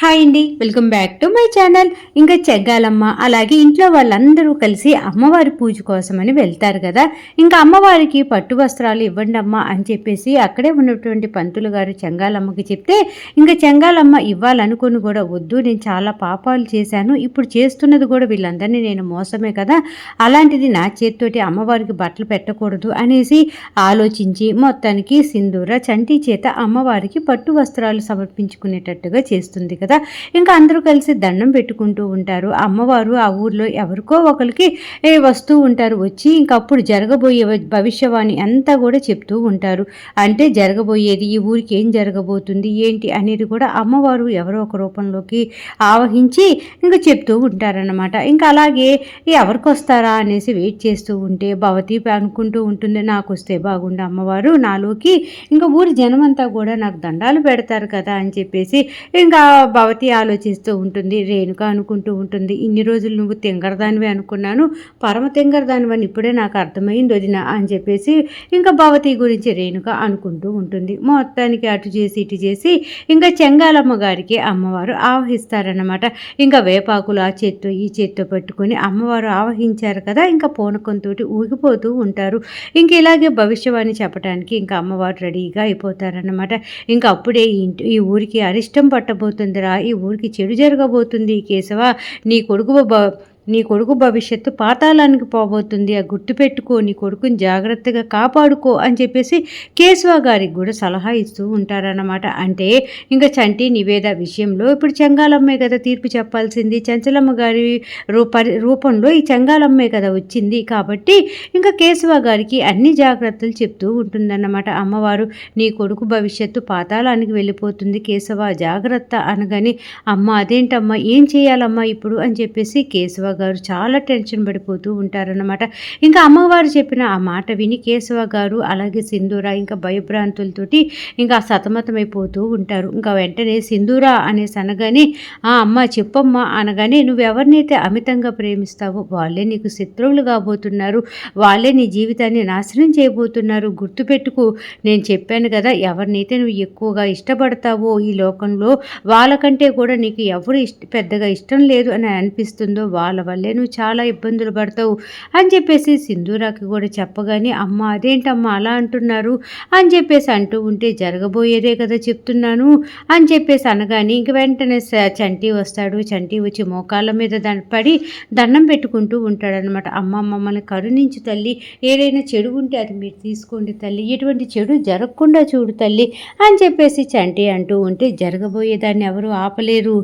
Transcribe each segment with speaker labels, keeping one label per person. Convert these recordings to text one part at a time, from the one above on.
Speaker 1: Hi అండి welcome back to my channel ఇంకా చెగ్గాలమ్మ అలాగే ఇంట్లో వాళ్ళందరూ కలిసి అమ్మవారి పూజ కోసమని వెళ్తారు కదా. ఇంకా అమ్మవారికి పట్టు వస్త్రాలు ఇవ్వండి అమ్మ అని చెప్పేసి అక్కడే ఉన్నటువంటి పంతులు గారు చెంగాలమ్మకి చెప్తే ఇంకా చెంగాలమ్మ ఇవ్వాలనుకుని కూడా వద్దు నేను చాలా పాపాలు చేశాను. ఇప్పుడు చేస్తున్నది కూడా వీళ్ళందరినీ నేను మోసమే కదా. అలాంటిది నా చేతితోటి అమ్మవారికి బట్టలు పెట్టకూడదు అనేసి ఆలోచించి మొత్తానికి సింధూర చంటి చేత అమ్మవారికి పట్టు వస్త్రాలు సమర్పించుకునేటట్టుగా చేస్తుంది కదా. ఇంకా అందరూ కలిసి దండం పెట్టుకుంటూ ఉంటారు. అమ్మవారు ఆ ఊర్లో ఎవరికో ఒకరికి వస్తూ ఉంటారు. వచ్చి ఇంకా అప్పుడు జరగబోయే భవిష్యవాణి అంతా కూడా చెప్తూ ఉంటారు. అంటే జరగబోయేది ఈ ఊరికి ఏం జరగబోతుంది ఏంటి అనేది కూడా అమ్మవారు ఎవరో ఒక రూపంలోకి ఆవహించి ఇంకా చెప్తూ ఉంటారన్నమాట. ఇంకా అలాగే ఎవరికి వస్తారా అనేసి వెయిట్ చేస్తూ ఉంటే భవతి అనుకుంటూ ఉంటుంది నాకు వస్తే బాగుండు అమ్మవారు నాలోకి ఇంకా ఊరి జనమంతా కూడా నాకు దండాలు పెడతారు కదా అని చెప్పేసి ఇంకా భవతి ఆలోచిస్తూ ఉంటుంది రేణుక అనుకుంటూ ఉంటుంది ఇన్ని రోజులు నువ్వు తెంగరదానివి అనుకున్నాను పరమ తెంగరదానివి అని ఇప్పుడే నాకు అర్థమైంది వదిన అని చెప్పేసి ఇంకా భవతి గురించి రేణుక అనుకుంటూ ఉంటుంది. మొత్తానికి అటు చేసి ఇటు చేసి ఇంకా చెంగాలమ్మ గారికి అమ్మవారు ఆవహిస్తారన్నమాట. ఇంకా వేపాకులు ఆ చేత్తో ఈ చేత్తో పెట్టుకొని అమ్మవారు ఆవహించారు కదా ఇంకా పూనకంతో ఊగిపోతూ ఉంటారు. ఇంక ఇలాగే భవిష్యవాణి చెప్పడానికి ఇంకా అమ్మవారు రెడీగా అయిపోతారన్నమాట. ఇంకా అప్పుడే ఈ ఇంటి ఈ ఊరికి అరిష్టం పట్టబోతుంది పట్టబోతుందిరా ఈ ఊరికి చెడు జరగబోతుంది కేశవ. నీ కొడుకు బ- నీ కొడుకు భవిష్యత్తు పాతాళానికి పోబోతుంది. ఆ గుర్తుపెట్టుకో నీ కొడుకుని జాగ్రత్తగా కాపాడుకో అని చెప్పేసి కేశవ గారికి కూడా సలహా ఇస్తూ ఉంటారన్నమాట. అంటే ఇంకా చంటి నివేద విషయంలో ఇప్పుడు చెంగాలమ్మే కదా తీర్పు చెప్పాల్సింది. చంచలమ్మ గారి రూప రూపంలో ఈ చెంగాలమ్మే కదా వచ్చింది. కాబట్టి ఇంకా కేశవ గారికి అన్ని జాగ్రత్తలు చెప్తూ ఉంటుందన్నమాట. అమ్మవారు నీ కొడుకు భవిష్యత్తు పాతాళానికి వెళ్ళిపోతుంది. కేశవ జాగ్రత్త అనగానే అమ్మ అదేంటమ్మా ఏం చేయాలమ్మా ఇప్పుడు అని చెప్పేసి కేశవ గారు చాలా టెన్షన్ పడిపోతూ ఉంటారన్నమాట. ఇంకా అమ్మవారు చెప్పిన ఆ మాట విని కేశవ గారు అలాగే సింధూర ఇంకా భయభ్రాంతులతోటి ఇంకా సతమతమైపోతూ ఉంటారు. ఇంకా వెంటనే సింధూర అనేసి అనగానే ఆ అమ్మ చెప్పమ్మా అనగానే నువ్వు ఎవరినైతే అమితంగా ప్రేమిస్తావో వాళ్ళే నీకు శత్రువులు కాబోతున్నారు. వాళ్ళే నీ జీవితాన్ని నాశనం చేయబోతున్నారు. గుర్తుపెట్టుకు నేను చెప్పాను కదా ఎవరినైతే నువ్వు ఎక్కువగా ఇష్టపడతావో ఈ లోకంలో వాళ్ళకంటే కూడా నీకు ఎవరు ఇష్ట పెద్దగా ఇష్టం లేదు అని అనిపిస్తుందో వాళ్ళ వల్లే నువ్వు చాలా ఇబ్బందులు పడతావు అని చెప్పేసి సింధూరాకి కూడా చెప్పగానే అమ్మ అదేంటమ్మా అలా అంటున్నారు? అని చెప్పేసి అంటూ ఉంటే జరగబోయేదే కదా చెప్తున్నాను అని చెప్పేసి అనగానే ఇంక వెంటనే చంటి వస్తాడు. చంటి వచ్చి మోకాళ్ళ మీద దాని పడి దండం పెట్టుకుంటూ ఉంటాడనమాట. అమ్మ మమ్మల్ని కరుణించు తల్లి. ఏదైనా చెడు ఉంటే అది మీరు తీసుకోండి తల్లి. ఎటువంటి చెడు జరగకుండా చూడు తల్లి అని చెప్పేసి చంటి అంటూ ఉంటే జరగబోయేదాన్ని ఎవరు ఆపలేరు.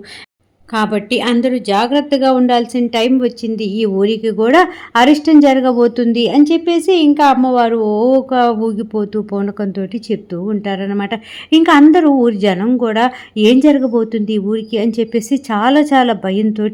Speaker 1: కాబట్టి అందరూ జాగ్రత్తగా ఉండాల్సిన టైం వచ్చింది. ఈ ఊరికి కూడా అరిష్టం జరగబోతుంది అని చెప్పేసి ఇంకా అమ్మవారు ఓక ఊగిపోతూ పూనకంతో చెప్తూ ఉంటారనమాట ఇంకా అందరూ ఊరి జనం కూడా ఏం జరగబోతుంది ఊరికి అని చెప్పేసి చాలా చాలా భయంతో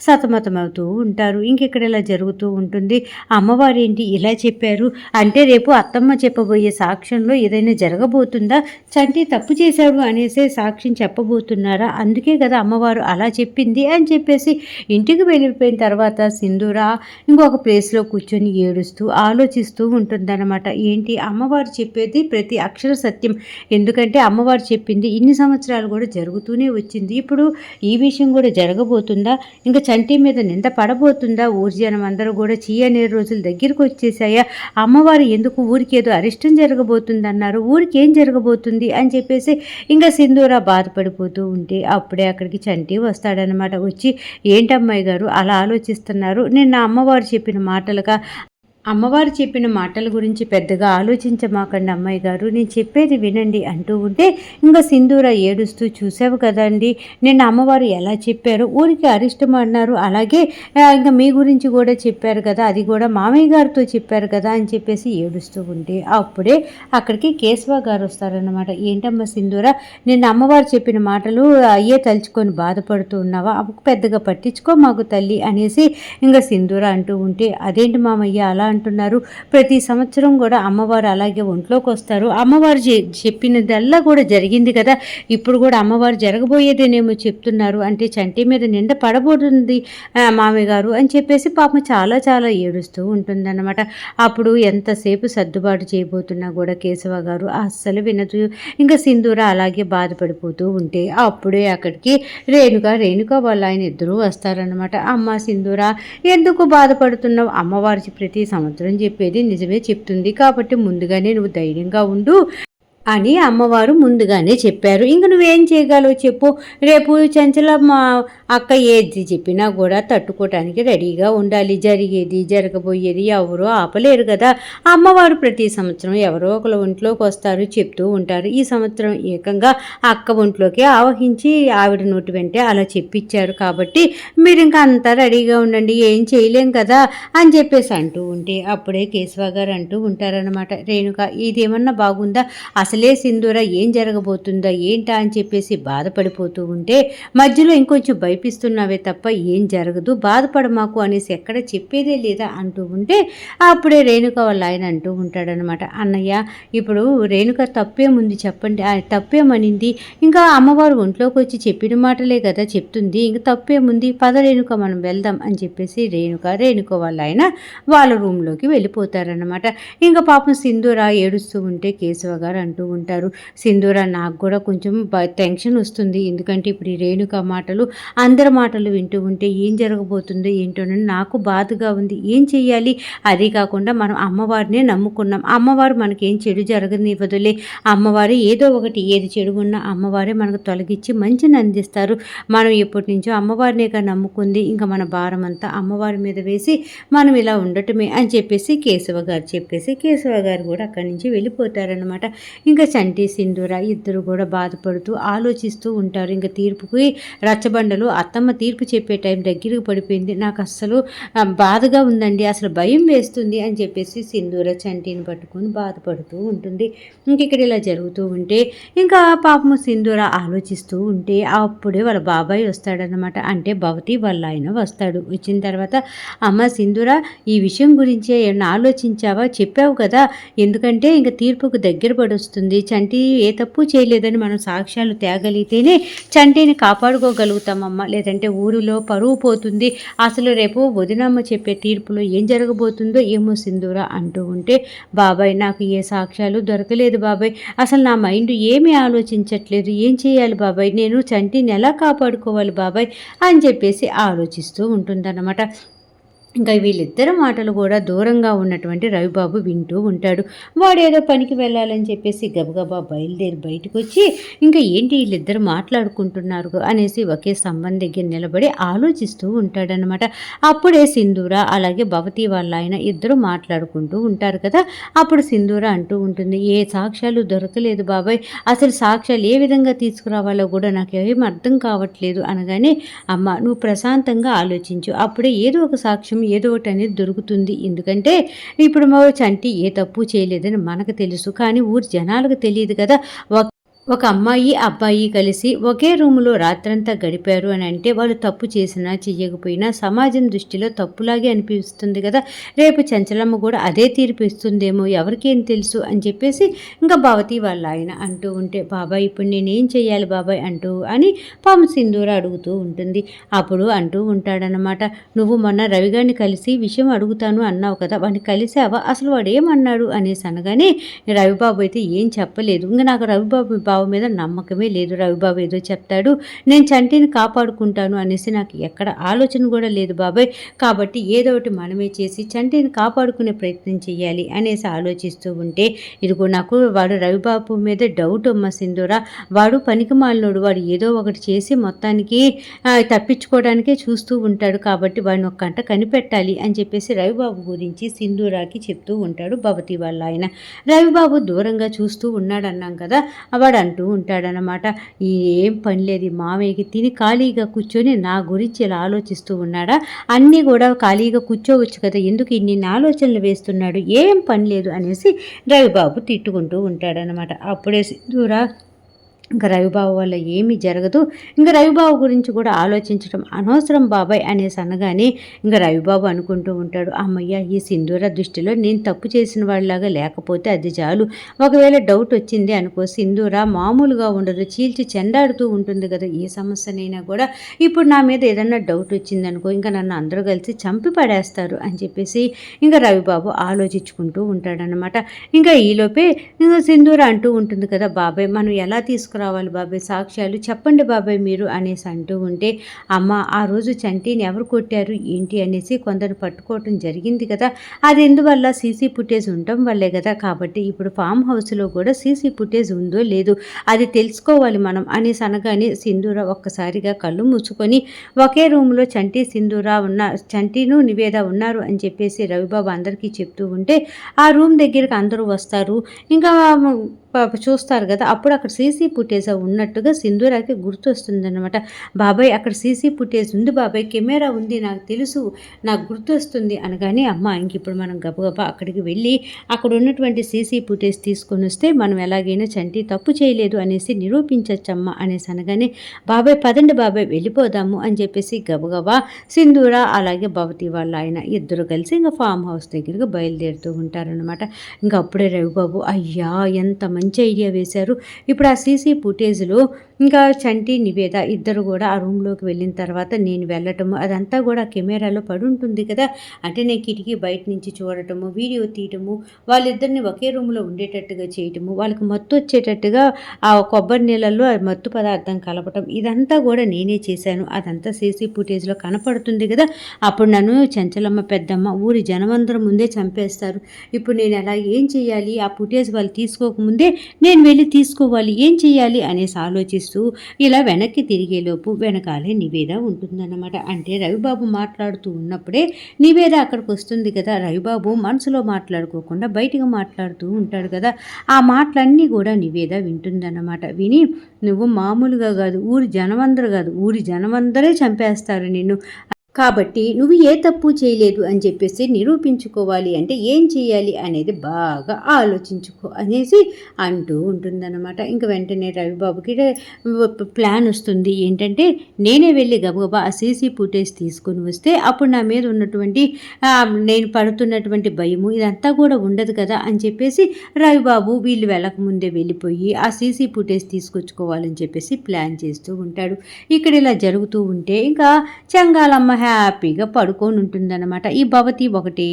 Speaker 1: సతమతమవుతూ ఉంటారు. ఇంకెక్కడ ఇలా జరుగుతూ ఉంటుంది. అమ్మవారు ఏంటి ఇలా చెప్పారు? అంటే రేపు అత్తమ్మ చెప్పబోయే సాక్ష్యంలో ఏదైనా జరగబోతుందా? చంటి తప్పు చేశాడు అనేసే సాక్ష్యం చెప్పబోతున్నారా? అందుకే కదా అమ్మవారు అలా చెప్పింది అని చెప్పేసి ఇంటికి వెళ్ళిపోయిన తర్వాత సింధూర ఇంకొక ప్లేస్లో కూర్చొని ఏడుస్తూ ఆలోచిస్తూ ఉంటుందన్నమాట. ఏంటి? అమ్మవారు చెప్పేది ప్రతి అక్షర సత్యం. ఎందుకంటే అమ్మవారు చెప్పింది ఇన్ని సంవత్సరాలు కూడా జరుగుతూనే వచ్చింది. ఇప్పుడు ఈ విషయం కూడా జరగబోతుందా? ఇంకా చంటి మీద నింద పడబోతుందా? ఊరి జనం అందరూ కూడా చీ రోజుల రోజులు దగ్గరికి వచ్చేసాయా అమ్మవారు ఎందుకు ఊరికేదో అరిష్టం జరగబోతుంది అన్నారు ఊరికి ఏం జరగబోతుంది? అని చెప్పేసి ఇంకా సింధూర బాధపడిపోతూ ఉంటే అప్పుడే అక్కడికి చంటి వస్తాడనమాట వచ్చి ఏంటమ్మాయి గారు అలా ఆలోచిస్తున్నారు. నేను నా అమ్మవారు చెప్పిన మాటలుగా అమ్మవారు చెప్పిన మాటల గురించి పెద్దగా ఆలోచించమాకండి అమ్మాయి గారు. నేను చెప్పేది వినండి అంటూ ఉంటే ఇంకా సింధూర ఏడుస్తూ చూసావు కదండి నిన్న అమ్మవారు ఎలా చెప్పారు? ఊరికి అరిష్టం అన్నారు. అలాగే ఇంకా మీ గురించి కూడా చెప్పారు కదా అది కూడా మామయ్య గారితో చెప్పారు కదా అని చెప్పేసి ఏడుస్తూ ఉంటే అప్పుడే అక్కడికి కేశవ గారు వస్తారన్నమాట. ఏంటమ్మా సింధూర నిన్న అమ్మవారు చెప్పిన మాటలు అయ్యే తలుచుకొని బాధపడుతూ ఉన్నావా? పెద్దగా పట్టించుకో మాకు తల్లి అనేసి ఇంకా సింధూర అంటూ ఉంటే అదేంటి మామయ్య అలా అంటున్నారు. ప్రతి సంవత్సరం కూడా అమ్మవారు అలాగే ఒంట్లోకి వస్తారు. అమ్మవారు చెప్పినదల్లా కూడా జరిగింది కదా. ఇప్పుడు కూడా అమ్మవారు జరగబోయేదేనేమో చెప్తున్నారు. అంటే చంటి మీద నింద పడబోతుంది ఆ, మామయ్య గారు అని చెప్పేసి పాపం చాలా చాలా ఏడుస్తూ ఉంటుందన్నమాట. అప్పుడు ఎంతసేపు సర్దుబాటు చేయబోతున్నా కూడా కేశవ గారు అస్సలు వినదు. ఇంకా సింధూర అలాగే బాధపడిపోతూ ఉంటే అప్పుడే అక్కడికి రేణుక రేణుక వాళ్ళ ఆయన ఇద్దరూ వస్తారనమాట అమ్మ సింధూర ఎందుకు బాధపడుతున్నావు? అమ్మవారి ప్రతి సంవత్సరం చెప్పేది నిజమే చెప్తుంది. కాబట్టి ముందుగానే నువ్వు ధైర్యంగా ఉండు. అని అమ్మవారు ముందుగానే చెప్పారు. ఇంక నువ్వేం చేయగలవు చెప్పు. రేపు చంచల మా అక్క ఏది చెప్పినా కూడా తట్టుకోవటానికి రెడీగా ఉండాలి. జరిగేది జరగబోయేది ఎవరో ఆపలేరు కదా. అమ్మవారు ప్రతి సంవత్సరం ఎవరో ఒకరు ఒంట్లోకి వస్తారు చెప్తూ ఉంటారు. ఈ సంవత్సరం ఏకంగా అక్క ఒంట్లోకి ఆవహించి ఆవిడ నోటి వెంటే అలా చెప్పిచ్చారు కాబట్టి మీరు ఇంకా అంతా రెడీగా ఉండండి. ఏం చేయలేం కదా అని చెప్పేసి అంటూ ఉంటే అప్పుడే కేశవ గారు అంటూ ఉంటారనమాట రేణుక ఇదేమన్నా బాగుందా? అసలు సింధూర ఏం జరగబోతుందా ఏంటా అని చెప్పేసి బాధపడిపోతూ ఉంటే మధ్యలో ఇంకొంచెం భయపిస్తున్నావే తప్ప ఏం జరగదు బాధపడ మాకు అనేసి ఎక్కడ చెప్పేదే లేదా అంటూ ఉంటే అప్పుడే రేణుక వాళ్ళ ఆయన అంటూ ఉంటాడనమాట అన్నయ్య ఇప్పుడు రేణుక తప్పేముంది చెప్పండి. తప్పేమనింది? ఇంకా అమ్మవారు ఒంట్లోకి వచ్చి చెప్పిన మాటలే కదా చెప్తుంది. ఇంకా తప్పేముంది? పద రేణుక మనం వెళ్దాం అని చెప్పేసి రేణుక రేణుక వాళ్ళ ఆయన వాళ్ళ రూమ్లోకి వెళ్ళిపోతారనమాట ఇంకా పాపం సింధూర ఏడుస్తూ ఉంటే కేశవ గారు అంటూ ఉంటారు. సింధూర నాకు కూడా కొంచెం బ- టెన్షన్ వస్తుంది. ఎందుకంటే ఇప్పుడు ఈ రేణుక మాటలు అందరి మాటలు వింటూ ఉంటే ఏం జరగబోతుందో ఏంటోనని నాకు బాధగా ఉంది. ఏం చెయ్యాలి? అది కాకుండా మనం అమ్మవారినే నమ్ముకున్నాం. అమ్మవారు మనకేం చెడు జరగనివ్వదులే. అమ్మవారు ఏదో ఒకటి ఏది చెడు ఉన్నా అమ్మవారే మనకు తొలగించి మంచిని అందిస్తారు. మనం ఎప్పటి నుంచో అమ్మవారినేగా నమ్ముకుంది. ఇంకా మన భారం అంతా అమ్మవారి మీద వేసి మనం ఇలా ఉండటమే అని చెప్పేసి కేశవ గారు చెప్పేసి కేశవ గారు కూడా అక్కడి నుంచి వెళ్ళిపోతారనమాట ఇంకా చంటి సింధూర ఇద్దరు కూడా బాధపడుతూ ఆలోచిస్తూ ఉంటారు. ఇంకా తీర్పుకి రచ్చబండలు అత్తమ్మ తీర్పు చెప్పే టైం దగ్గరకు పడిపోయింది. నాకు అస్సలు బాధగా ఉందండి అసలు భయం వేస్తుంది అని చెప్పేసి సింధూర చంటిని పట్టుకొని బాధపడుతూ ఉంటుంది. ఇంక ఇక్కడ ఇలా జరుగుతూ ఉంటే ఇంకా పాపము సింధూర ఆలోచిస్తూ ఉంటే అప్పుడే వాళ్ళ బాబాయ్ వస్తాడనమాట అంటే భవతి వాళ్ళ ఆయన వస్తాడు. వచ్చిన తర్వాత అమ్మ సింధూర ఈ విషయం గురించి ఏమన్నా ఆలోచించావా? చెప్పావు కదా. ఎందుకంటే ఇంకా తీర్పుకు దగ్గర పడొస్తుంది. చంటి ఏ తప్పు చేయలేదని మనం సాక్ష్యాలు తేగలిగితేనే చంటిని కాపాడుకోగలుగుతామమ్మ. లేదంటే ఊరిలో పరువు పోతుంది. అసలు రేపు వదినమ్మ చెప్పే తీర్పులో ఏం జరగబోతుందో ఏమో సింధూర అంటూ ఉంటే బాబాయ్ నాకు ఏ సాక్ష్యాలు దొరకలేదు బాబాయ్. అసలు నా మైండ్ ఏమీ ఆలోచించట్లేదు. ఏం చేయాలి బాబాయ్? నేను చంటిని ఎలా కాపాడుకోవాలి బాబాయ్? అని చెప్పేసి ఆలోచిస్తూ ఉంటుందన్నమాట. ఇంకా వీళ్ళిద్దరి మాటలు కూడా దూరంగా ఉన్నటువంటి రవిబాబు వింటూ ఉంటాడు. వాడు ఏదో పనికి వెళ్ళాలని చెప్పేసి గబగబా బయలుదేరి బయటకు వచ్చి ఇంకా ఏంటి వీళ్ళిద్దరు మాట్లాడుకుంటున్నారు? అనేసి ఒకే స్తంభం దగ్గర నిలబడి ఆలోచిస్తూ ఉంటాడనమాట అప్పుడే సింధూర అలాగే భవతి వాళ్ళ ఆయన ఇద్దరు మాట్లాడుకుంటూ ఉంటారు కదా. అప్పుడు సింధూర అంటూ ఉంటుంది ఏ సాక్ష్యాలు దొరకలేదు బాబాయ్. అసలు సాక్ష్యాలు ఏ విధంగా తీసుకురావాలో కూడా నాకు ఏం అర్థం కావట్లేదు. అనగానే అమ్మ నువ్వు ప్రశాంతంగా ఆలోచించు. అప్పుడే ఏదో ఒక సాక్ష్యం ఏదో ఒకటి అనేది దొరుకుతుంది. ఎందుకంటే ఇప్పుడు మా చంటి ఏ తప్పు చేయలేదని మనకు తెలుసు. కానీ ఊరి జనాలకు తెలియదు కదా. ఒక అమ్మాయి అబ్బాయి కలిసి ఒకే రూములో రాత్రంతా గడిపారు అని అంటే వాళ్ళు తప్పు చేసినా చెయ్యకపోయినా సమాజం దృష్టిలో తప్పులాగే అనిపిస్తుంది కదా. రేపు చంచలమ్మ కూడా అదే తీర్పు ఇస్తుందేమో ఎవరికేం తెలుసు అని చెప్పేసి ఇంకా భవతి వాళ్ళ ఆయన అంటూ ఉంటే బాబాయ్ ఇప్పుడు నేనేం చెయ్యాలి బాబాయ్? అంటూ అని పాము సింధూర అడుగుతూ ఉంటుంది. అప్పుడు అంటూ ఉంటాడనమాట నువ్వు మొన్న రవిగారిని కలిసి విషయం అడుగుతాను అన్నావు కదా వాడిని కలిసావా? అసలు వాడు ఏమన్నాడు? అనేసి అనగానే రవిబాబు అయితే ఏం చెప్పలేదు. ఇంకా నాకు రవిబాబు బాబు మీద నమ్మకమే లేదు. రవిబాబు ఏదో చెప్తాడు. నేను చంటిని కాపాడుకుంటాను అనేసి నాకు ఎక్కడ ఆలోచన కూడా లేదు బాబాయ్. కాబట్టి ఏదో ఒకటి మనమే చేసి చంటిని కాపాడుకునే ప్రయత్నం చేయాలి అనేసి ఆలోచిస్తూ ఉంటే ఇదిగో నాకు వాడు రవిబాబు మీద డౌట్ అమ్మ సింధూరా. వాడు పనికి మాలినోడు వాడు ఏదో ఒకటి చేసి మొత్తానికి తప్పించుకోవడానికే చూస్తూ ఉంటాడు. కాబట్టి వాడిని ఒక గంట కనిపెట్టాలి అని చెప్పేసి రవిబాబు గురించి సింధూరాకి చెప్తూ ఉంటాడు భవతి వాళ్ళ ఆయన. రవిబాబు దూరంగా చూస్తూ ఉన్నాడు అన్నాం కదా. వాడు అంటూ ఉంటాడనమాట ఈ ఏం పని లేదు మామయ్యకి తిని ఖాళీగా కూర్చొని నా గురించి ఇలా ఆలోచిస్తూ ఉన్నాడా? అన్నీ కూడా ఖాళీగా కూర్చోవచ్చు కదా ఎందుకు ఇన్ని ఆలోచనలు వేస్తున్నాడు? ఏం పని లేదు అనేసి రవిబాబు తిట్టుకుంటూ ఉంటాడనమాట అప్పుడే సింధూరా ఇంకా రవిబాబు వల్ల ఏమీ జరగదు. ఇంకా రవిబాబు గురించి కూడా ఆలోచించడం అనవసరం బాబాయ్ అనేసి అనగానే ఇంకా రవిబాబు అనుకుంటూ ఉంటాడు అమ్మయ్య ఈ సింధూర దృష్టిలో నేను తప్పు చేసిన వాళ్ళలాగా లేకపోతే అది చాలు. ఒకవేళ డౌట్ వచ్చింది అనుకో సింధూర మామూలుగా ఉండదు చీల్చి చెండాడుతూ ఉంటుంది కదా ఏ సమస్యనైనా కూడా. ఇప్పుడు నా మీద ఏదన్నా డౌట్ వచ్చింది అనుకో ఇంకా నన్ను అందరూ కలిసి చంపి పడేస్తారు అని చెప్పేసి ఇంకా రవిబాబు ఆలోచించుకుంటూ ఉంటాడనమాట ఇంకా ఈలోపే ఇంకా సింధూర అంటూ ఉంటుంది కదా బాబాయ్ మనం ఎలా తీసుకురావాలి బాబాయ్ సాక్ష్యాలు చెప్పండి బాబాయ్ మీరు అనేసి అంటూ ఉంటే అమ్మ ఆ రోజు చంటిని ఎవరు కొట్టారు ఏంటి అనేసి కొందరు పట్టుకోవటం జరిగింది కదా. అది ఎందువల్ల సీసీ ఫుటేజ్ ఉండటం వల్లే కదా. కాబట్టి ఇప్పుడు ఫామ్ హౌస్లో కూడా సీసీ ఫుటేజ్ ఉందో లేదు అది తెలుసుకోవాలి మనం అనేసి అనగానే సింధూర ఒక్కసారిగా కళ్ళు మూసుకొని ఒకే రూమ్లో చంటి సింధూర ఉన్న చంటిను నివేద ఉన్నారు అని చెప్పేసి రవిబాబు అందరికీ చెప్తూ ఉంటే ఆ రూమ్ దగ్గరికి అందరూ వస్తారు. ఇంకా చూస్తారు కదా అప్పుడు అక్కడ సీసీ ఫుటేజ్ ఉన్నట్టుగా సింధూరాకి గుర్తొస్తుందన్నమాట. బాబాయ్ అక్కడ సీసీ ఫుటేజ్ ఉంది బాబాయ్ కెమెరా ఉంది నాకు తెలుసు నాకు గుర్తొస్తుంది అనగానే అమ్మ ఇంక ఇప్పుడు మనం గబగబా అక్కడికి వెళ్ళి అక్కడ ఉన్నటువంటి సీసీ ఫుటేజ్ తీసుకొని వస్తే మనం ఎలాగైనా చంటి తప్పు చేయలేదు అనేసి నిరూపించచ్చమ్మ అనేసి అనగానే బాబాయ్ పదండి బాబాయ్ వెళ్ళిపోదాము అని చెప్పేసి గబగబా సింధూర అలాగే భవతి వాళ్ళ ఆయన ఇద్దరు కలిసి ఇంకా ఫామ్ హౌస్ దగ్గరికి బయలుదేరుతూ ఉంటారనమాట ఇంకా అప్పుడే రవిబాబు అయ్యా ఎంత మంచి ఐడియా వేశారు. ఇప్పుడు ఆ సీసీ ఫుటేజ్లో ఇంకా చంటి నివేద ఇద్దరు కూడా ఆ రూమ్లోకి వెళ్ళిన తర్వాత నేను వెళ్ళటము అదంతా కూడా కెమెరాలో పడి ఉంటుంది కదా. అంటే నేను కిటికీ బయట నుంచి చూడటము వీడియో తీయటము వాళ్ళిద్దరిని ఒకే రూమ్లో ఉండేటట్టుగా చేయటము వాళ్ళకి మత్తు వచ్చేటట్టుగా ఆ కొబ్బరి నీళ్ళల్లో మత్తు పదార్థం కలపటం ఇదంతా కూడా నేనే చేశాను. అదంతా సీసీ ఫుటేజ్లో కనపడుతుంది కదా. అప్పుడు నన్ను చంచలమ్మ పెద్దమ్మ ఊరి జనమందరం ముందే చంపేస్తారు. ఇప్పుడు నేను ఎలా ఏం చేయాలి? ఆ ఫుటేజ్ వాళ్ళు తీసుకోకముందే నేను వెళ్ళి తీసుకోవాలి. ఏం చేయాలి? అనేసి ఆలోచిస్తాను ఆలోచిస్తూ చేస్తూ ఇలా వెనక్కి తిరిగేలోపు వెనకాలే నివేద ఉంటుందన్నమాట. అంటే రవిబాబు మాట్లాడుతూ ఉన్నప్పుడే నివేద అక్కడికి వస్తుంది కదా. రవిబాబు మనసులో మాట్లాడుకోకుండా బయటకు మాట్లాడుతూ ఉంటాడు కదా. ఆ మాటలన్నీ కూడా నివేద వింటుందన్నమాట. విని నువ్వు మామూలుగా కాదు ఊరి జనమందరు కాదు ఊరి జనమందరే చంపేస్తారు నిన్ను. కాబట్టి నువ్వు ఏ తప్పు చేయలేదు అని చెప్పేసి నిరూపించుకోవాలి అంటే ఏం చేయాలి అనేది బాగా ఆలోచించుకో అనేసి అంటూ ఉంటుందన్నమాట. ఇంకా వెంటనే రవిబాబుకి ప్లాన్ వస్తుంది. ఏంటంటే నేనే వెళ్ళి గబగబా ఆ సీసీ ఫుటేజ్ తీసుకొని వస్తే అప్పుడు నా మీద ఉన్నటువంటి నేను పడుతున్నటువంటి భయము ఇదంతా కూడా ఉండదు కదా అని చెప్పేసి రవిబాబు వీళ్ళు వెళ్ళకముందే వెళ్ళిపోయి ఆ సీసీ ఫుటేజ్ తీసుకొచ్చుకోవాలని చెప్పేసి ప్లాన్ చేస్తూ ఉంటాడు. ఇక్కడ ఇలా జరుగుతూ ఉంటే ఇంకా చెంగాలమ్మ హ్యాపీగా పడుకొని ఉంటుందన్నమాట. ఈ భవతి ఒకటి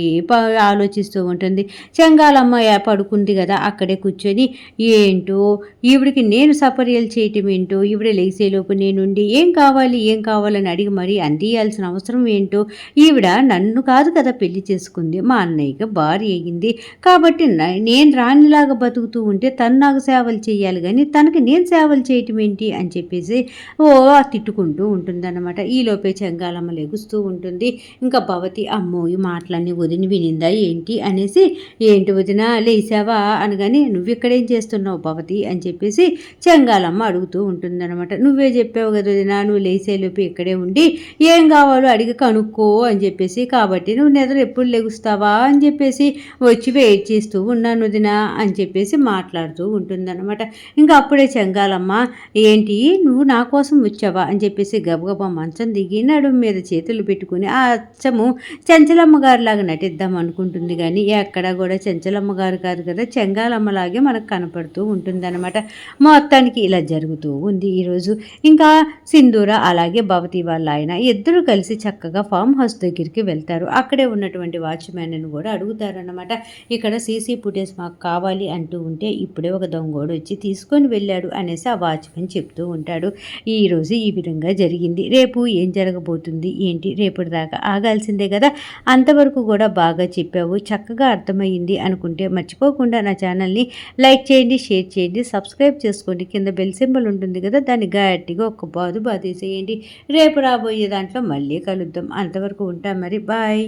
Speaker 1: ఆలోచిస్తూ ఉంటుంది. చెంగాలమ్మ పడుకుంది కదా అక్కడే కూర్చొని ఏంటో ఈవిడికి నేను సపర్యలు చేయటం ఏంటో ఈవిడ లేచేలోపు నేనుండి ఏం కావాలి ఏం కావాలని అడిగి మరీ అందియాల్సిన అవసరం ఏంటో ఈవిడ నన్ను కాదు కదా పెళ్ళి చేసుకుంది. మా అన్నయ్యకి భార్య అయ్యింది. కాబట్టి నేను రాణిలాగా బతుకుతూ ఉంటే తను నాకు సేవలు చేయాలి కానీ తనకి నేను సేవలు చేయటం ఏంటి అని చెప్పేసి ఓ తిట్టుకుంటూ ఉంటుందన్నమాట. ఈలోపే చెంగాలమ్మ లేకు చూస్తూ ఉంటుంది. ఇంకా భవతి అమ్మో ఈ మాటలన్నీ వదిన వినిందా ఏంటి అనేసి ఏంటి వదిన లేసావా అనగానే నువ్వు ఇక్కడేం చేస్తున్నావు భవతి? అని చెప్పేసి చెంగాలమ్మ అడుగుతూ ఉంటుందన్నమాట. నువ్వే చెప్పావు కదా వదిన నువ్వు లేసేలోపు ఇక్కడే ఉండి ఏం కావాలో అడిగి కనుక్కో అని చెప్పేసి కాబట్టి నువ్వు నిద్ర ఎప్పుడు లెగుస్తావా? అని చెప్పేసి వచ్చి వెయిట్ చేస్తూ ఉన్నాను వదిన అని చెప్పేసి మాట్లాడుతూ ఉంటుందన్నమాట. ఇంకా అప్పుడే చెంగాలమ్మ ఏంటి నువ్వు నా కోసం వచ్చావా? అని చెప్పేసి గబగబా మంచం దిగి నడుము మీద చేతి చేతులు పెట్టుకుని ఆ అచ్చము చెంచలమ్మ గారిలాగా నటిద్దాం అనుకుంటుంది కానీ ఎక్కడ కూడా చెంచలమ్మ గారు కాదు కదా చెంగాలమ్మలాగే మనకు కనపడుతూ ఉంటుందన్నమాట. మొత్తానికి ఇలా జరుగుతూ ఉంది ఈరోజు. ఇంకా సింధూర అలాగే భవతి వాళ్ళ ఆయన ఇద్దరు కలిసి చక్కగా ఫామ్ హౌస్ దగ్గరికి వెళ్తారు. అక్కడే ఉన్నటువంటి వాచ్మ్యాన్ని కూడా అడుగుతారనమాట ఇక్కడ సీసీ ఫుటేజ్ మాకు కావాలి అంటూ ఉంటే ఇప్పుడే ఒక దొంగోడు వచ్చి తీసుకొని వెళ్ళాడు అనేసి ఆ వాచ్మెన్ చెప్తూ ఉంటాడు. ఈరోజు ఈ విధంగా జరిగింది. రేపు ఏం జరగబోతుంది? ఏంటి? రేపటిదాకా దాకా ఆగాల్సిందే కదా? అంతవరకు కూడా బాగా చెప్పావు చక్కగా అర్థమైంది అనుకుంటే మర్చిపోకుండా నా ఛానల్ని లైక్ చేయండి షేర్ చేయండి సబ్స్క్రైబ్ చేసుకోండి. కింద బెల్ సింబల్ ఉంటుంది కదా దాన్ని గట్టిగా ఒక బాదు బాధేసేయండి రేపు రాబోయే దాంట్లో మళ్ళీ కలుద్దాం. అంతవరకు ఉంటాం మరి. బాయ్.